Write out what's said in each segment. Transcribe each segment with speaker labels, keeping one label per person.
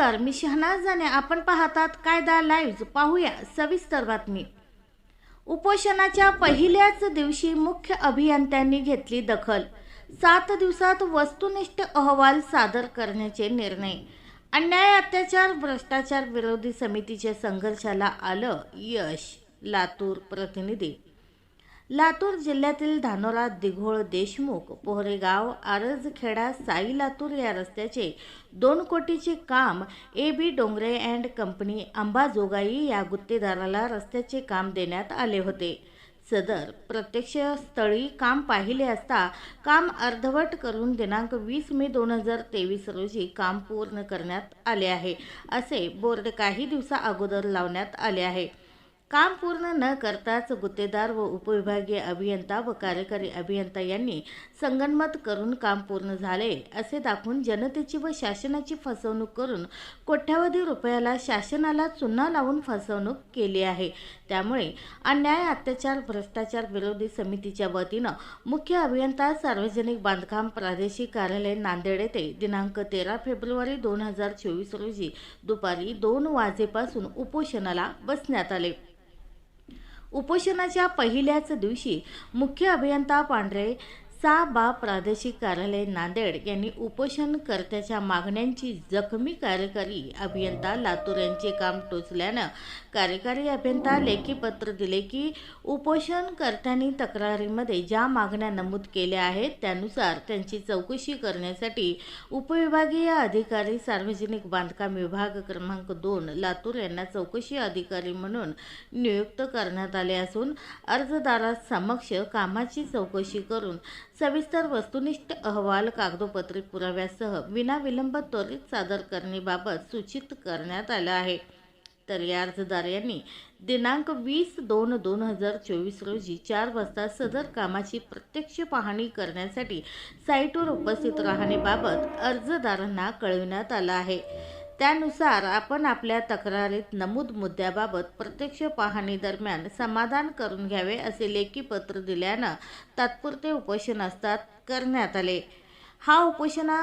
Speaker 1: नमस्कार मी शहनाज जाने आपण पाहतात कायदा लाईव्ह पाहूया सविस्तर बातमी. उपोषणाच्या पहिल्याच दिवशी मुख्य अभियंत्यांनी घेतली दखल. सात दिवसात वस्तुनिष्ठ अहवाल सादर करण्याचे निर्णय. अन्याय अत्याचार भ्रष्टाचार विरोधी समितीच्या संघर्षाला आलं यश लातूर प्रतिनिधी लातूर जिल्ह्यातील धानोरा दिघोळ देशमुख पोहरेगाव आरजखेडा साई लातूर या रस्त्याचे दोन कोटीचे काम A B Dongre and company Ambajogai या गुत्तेदाराला रस्त्याचे काम देण्यात आले होते. सदर प्रत्यक्ष स्थळी काम पाहिले असता काम अर्धवट करून दिनांक वीस मे दोन हजार तेवीस रोजी काम पूर्ण करण्यात आले आहे असे बोर्ड काही दिवसा अगोदर लावण्यात आले आहे. काम पूर्ण न करताच गुत्तेदार व उपविभागीय अभियंता व कार्यकारी अभियंता यांनी संगनमत करून काम पूर्ण झाले असे दाखवून जनतेची व शासनाची फसवणूक करून कोट्यावधी रुपयाला शासनाला चुना लावून फसवणूक केली आहे. त्यामुळे अन्याय अत्याचार भ्रष्टाचार विरोधी समितीच्या वतीनं मुख्य अभियंता सार्वजनिक बांधकाम प्रादेशिक कार्यालय नांदेड येथे दिनांक तेरा फेब्रुवारी दोन हजार चोवीस रोजी दुपारी दोन वाजेपासून उपोषणाला बसण्यात आले. उपोषणाच्या पहिल्याच दिवशी मुख्य अभियंता पांढरे सा बा प्रादेशिक कार्यालय नांदेड यांनी उपोषणकर्त्याच्या मागण्यांची जखमी कार्यकारी अभियंता लातूर यांचे काम टोचल्यानं कार्यकारी अभियंता लेखी पत्र दिले की उपोषणकर्त्यांनी तक्रारीमध्ये ज्या मागण्या नमूद केल्या आहेत त्यानुसार त्यांची चौकशी करण्यासाठी उपविभागीय अधिकारी सार्वजनिक बांधकाम विभाग क्रमांक दोन लातूर यांना चौकशी अधिकारी म्हणून नियुक्त करण्यात आले असून अर्जदारासमक्ष कामाची चौकशी करून सविस्तर वस्तुनिष्ठ अहवाल कागदोपत्री पुराव्यासह विनाविलंब त्वरित सादर करण्याबाबत सूचित करण्यात आलं आहे. तर या अर्जदार यांनी दिनांक वीस दोन दोन हजार चोवीस रोजी चार वाजता सदर कामाची प्रत्यक्ष पाहणी करण्यासाठी साईटवर उपस्थित राहण्याबाबत अर्जदारांना कळविण्यात आलं आहे. त्यानुसार आपण आपल्या तक्रारीत नमूद मुद्द्याबाबत प्रत्यक्ष पाहणीदरम्यान समाधान करून घ्यावे असे लेखी पत्र दिल्यानं तात्पुरते उपोषण असतात करण्यात आले. हा उपोषणा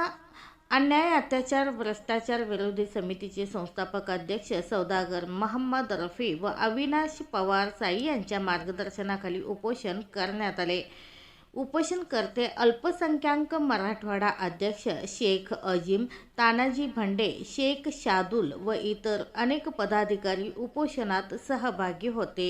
Speaker 1: अन्याय अत्याचार भ्रष्टाचार विरोधी समितीचे संस्थापक अध्यक्ष सौदागर महम्मद रफी व अविनाश पवार साई यांच्या मार्गदर्शनाखाली उपोषण करण्यात आले. उपोषणकर्ते अल्पसंख्याक मराठवाडा अध्यक्ष शेख अजीम तानाजी भंडे शेख शादुल व इतर अनेक पदाधिकारी उपोषणात सहभागी होते.